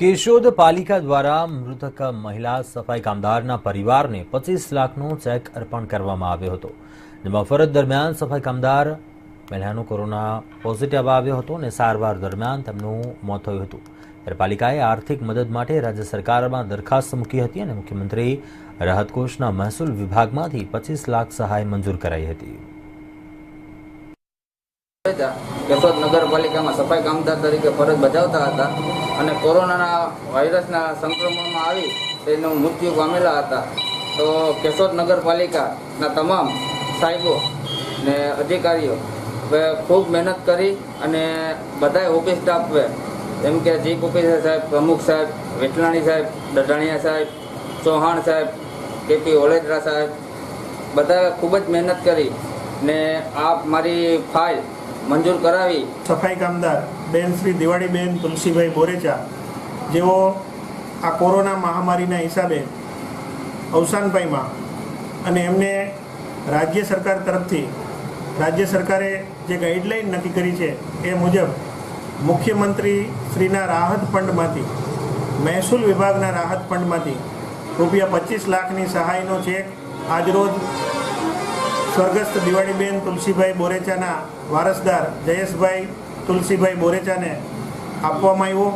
કેશોદ પાલિકા દ્વારા મૃતક મહિલા સફાઈ કામદારના પરિવારને પચીસ લાખનો ચેક અર્પણ કરવામાં આવ્યો હતો. જેમાં ફરજ દરમિયાન સફાઈ કામદાર મહિલાનો કોરોના પોઝિટિવ આવ્યો હતો અને સારવાર દરમિયાન તેમનું મોત થયું હતું. ત્યારે પાલિકાએ આર્થિક મદદ માટે રાજ્ય સરકારમાં દરખાસ્ત મૂકી હતી અને મુખ્યમંત્રી રાહત કોષના મહેસૂલ વિભાગમાંથી પચીસ લાખ સહાય મંજૂર કરાઈ હતી. કેશોદ નગરપાલિકામાં સફાઈ કામદાર તરીકે ફરજ બજાવતા હતા અને કોરોનાના વાયરસના સંક્રમણમાં આવી તેનું મૃત્યુ પામેલા હતા. તો કેશોદ નગરપાલિકાના તમામ સાહેબો ને અધિકારીઓ ખૂબ મહેનત કરી અને બધાએ ઓફિસ સ્ટાફે જેમ કે ચીફ ઓફિસર સાહેબ, પ્રમુખ સાહેબ વેટલાણી સાહેબ, દઢાણિયા સાહેબ, ચૌહાણ સાહેબ, કેપી ઓલેદરા સાહેબ, બધાએ ખૂબ જ મહેનત કરી ને આ મારી ફાઇલ મંજૂર કરાવી. સફાઈ કામદાર બેન શ્રી દિવાળીબેન તુલસીભાઈ બોરેચા, જેઓ આ કોરોના મહામારીના હિસાબે અવસાન પામ્યા અને એમને રાજ્ય સરકાર તરફથી, રાજ્ય સરકારે જે ગાઈડલાઈન નક્કી કરી છે એ મુજબ મુખ્યમંત્રી શ્રીના રાહત ફંડમાંથી, મહેસૂલ વિભાગના રાહત ફંડમાંથી રૂપિયા પચીસ લાખની સહાયનો ચેક આજરોજ સ્વર્ગસ્થ દિવાળીબેન તુલસીભાઈ બોરેચાના વારસદાર જયેશભાઈ તુલસીભાઈ બોરેચાને આપવામાં આવ્યો.